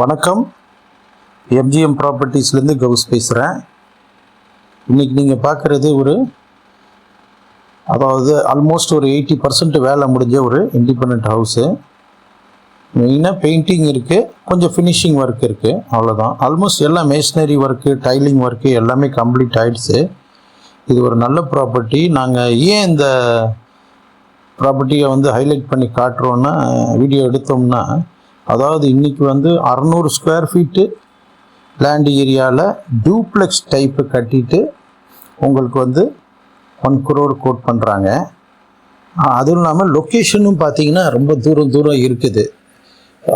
வணக்கம். எம்ஜிஎம் ப்ராப்பர்ட்டிஸ்லேருந்து கவுஸ் பேசுகிறேன் இன்றைக்கி நீங்கள் பார்க்குறது ஒரு அதாவது ஆல்மோஸ்ட் ஒரு எயிட்டி பர்சன்ட் வேலை முடிஞ்ச ஒரு இண்டிபெண்ட் ஹவுஸு மெயினாக பெயிண்டிங் இருக்குது கொஞ்சம் ஃபினிஷிங் ஒர்க் இருக்குது அவ்வளோதான் ஆல்மோஸ்ட் எல்லாம் மேஷினரி ஒர்க்கு டைலிங் ஒர்க்கு எல்லாமே கம்ப்ளீட் ஆயிடுச்சு. இது ஒரு நல்ல ப்ராப்பர்ட்டி நாங்கள் ஏன் இந்த ப்ராப்பர்ட்டியை வந்து ஹைலைட் பண்ணி காட்டுறோன்னா வீடியோ எடுத்தோம்னா அதாவது இன்றைக்கி வந்து அறநூறு ஸ்கொயர் ஃபீட்டு லேண்ட் ஏரியாவில் டூப்ளெக்ஸ் டைப்பு கட்டிட்டு உங்களுக்கு வந்து ஒன் குரோர் கோட் பண்ணுறாங்க அதுவும் இல்லாமல் லொக்கேஷனும் பார்த்தீங்கன்னா ரொம்ப தூரம் தூரம் இருக்குது.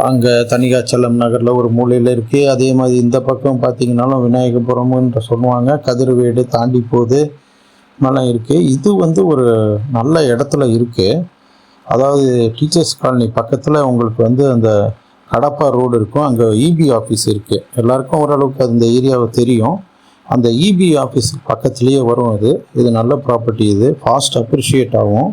அங்கே தனிகாச்சலம் நகரில் ஒரு மூலையில் இருக்குது அதே மாதிரி இந்த பக்கம் பார்த்தீங்கன்னாலும் விநாயகபுரம்ன்ற சொல்லுவாங்க. கதிர்வேடு தாண்டி போகுது. நல்லா இருக்குது இது வந்து ஒரு நல்ல இடத்துல இருக்குது அதாவது டீச்சர்ஸ் காலனி பக்கத்தில் உங்களுக்கு வந்து அந்த கடப்பா ரோடு இருக்கும். அங்கே இபி ஆஃபீஸ் இருக்குது எல்லாருக்கும் ஓரளவுக்கு அந்த ஏரியாவை தெரியும். அந்த இபி ஆஃபீஸ் பக்கத்துலேயே வரும் அது. இது நல்ல ப்ராப்பர்ட்டி இது. ஃபாஸ்ட் அப்ரிஷியேட் ஆகும்.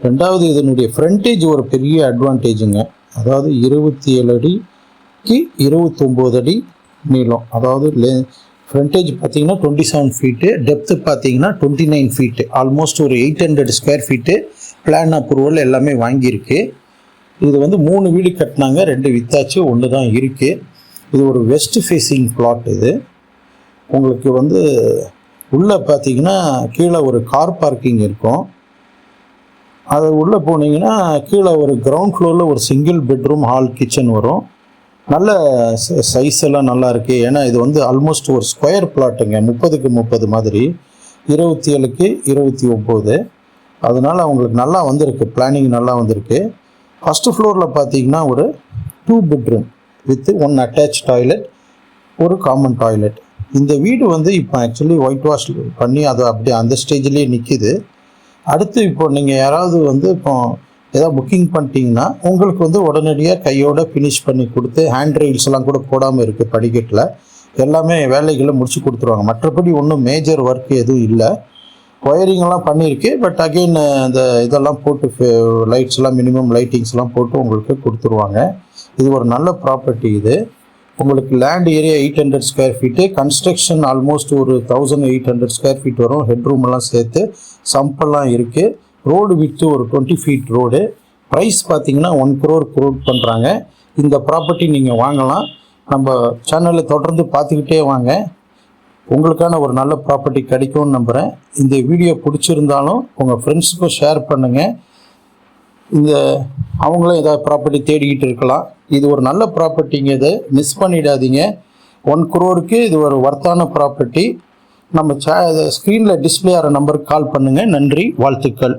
ரெண்டாவது இதனுடைய ஃப்ரண்டேஜ் ஒரு பெரிய அட்வான்டேஜுங்க அதாவது இருபத்தி ஏழு அடிக்கு இருபத்தொம்போது அடி நீளம். அதாவது லே ஃப்ரண்டேஜ் பார்த்தீங்கன்னா டுவெண்ட்டி செவன் ஃபீட்டு டெப்த்து பார்த்தீங்கன்னா டுவெண்ட்டி நைன் ஃபீட்டு ஆல்மோஸ்ட் ஒரு eight hundred square feet plan approval எல்லாமே வாங்கியிருக்கு. இது வந்து மூணு வீடு கட்டினாங்க ரெண்டு வித்தாச்சு ஒன்று தான் இருக்குது இது ஒரு வெஸ்ட் ஃபேஸிங் பிளாட் இது. உங்களுக்கு வந்து உள்ளே பார்த்தீங்கன்னா கீழே ஒரு கார் பார்க்கிங் இருக்கும். அது உள்ளே போனீங்கன்னா கீழே ஒரு கிரவுண்ட் ஃப்ளோரில் ஒரு சிங்கிள் பெட்ரூம் ஹால் கிச்சன் வரும். நல்ல சைஸ் எல்லாம் நல்லா இருக்கு. ஏன்னா இது வந்து ஆல்மோஸ்ட் ஒரு ஸ்கொயர் பிளாட்டுங்க முப்பதுக்கு முப்பது மாதிரி. இருபத்தி ஏழுக்கு இருபத்தி ஒம்பது. அதனால அவங்களுக்கு நல்லா வந்திருக்கு. பிளானிங் நல்லா வந்திருக்கு. ஃபஸ்ட்டு ஃப்ளோரில் பார்த்தீங்கன்னா ஒரு two bedroom with one attach toilet ஒரு காமன் டாய்லெட் இந்த வீடு வந்து இப்போ ஆக்சுவலி ஒயிட் வாஷ் பண்ணி அது அப்படியே அந்த ஸ்டேஜ்லேயே நிற்கிது அடுத்து இப்போ நீங்கள் யாராவது வந்து இப்போ ஏதாவது புக்கிங் பண்ணிட்டீங்கன்னா உங்களுக்கு வந்து உடனடியாக கையோட ஃபினிஷ் பண்ணி கொடுத்து ஹேண்ட் ரெயில்ஸ்லாம் கூட போடாமல் இருக்குது படிக்கட்டில். எல்லாமே வேலைகளை முடிச்சு கொடுத்துருவாங்க. மற்றபடி ஒன்றும் மேஜர் ஒர்க் எதுவும் இல்லை. ஒயரிங்லாம் பண்ணியிருக்கு. பட் அகெயின் இந்த இதெல்லாம் போட்டு லைட்ஸ் எல்லாம் மினிமம் லைட்டிங்ஸ்லாம் போட்டு உங்களுக்கு கொடுத்துருவாங்க. இது ஒரு நல்ல ப்ராப்பர்ட்டி இது. உங்களுக்கு land area eight hundred square feet construction almost ஒரு thousand eight hundred square feet வரும். ஹெட்ரூம் எல்லாம் சேர்த்து சம்பெல்லாம் இருக்குது ரோடு வித்து ஒரு டுவெண்ட்டி ஃபீட் ரோடு ப்ரைஸ் பார்த்தீங்கன்னா ஒன் க்ரோர் க்ரோட் பண்ணுறாங்க இந்த ப்ராப்பர்ட்டி நீங்கள் வாங்கலாம். நம்ம சேனலில் தொடர்ந்து பார்த்துக்கிட்டே வாங்க. உங்களுக்கான ஒரு நல்ல ப்ராப்பர்ட்டி கிடைக்கும்னு நம்புகிறேன் இந்த வீடியோ பிடிச்சிருந்தாலும் உங்கள் ஃப்ரெண்ட்ஸுக்கும் ஷேர் பண்ணுங்கள் இந்த அவங்களும் ஏதாவது ப்ராப்பர்ட்டி தேடிக்கிட்டு இருக்கலாம். இது ஒரு நல்ல ப்ராப்பர்ட்டிங்க இது மிஸ் பண்ணிடாதீங்க. ஒன் குரோருக்கு இது ஒரு ஒர்த்தான ப்ராப்பர்ட்டி நம்ம சே ஸ்க்ரீனில் டிஸ்பிளே ஆகிற நம்பருக்கு கால் பண்ணுங்கள் நன்றி வாழ்த்துக்கள்.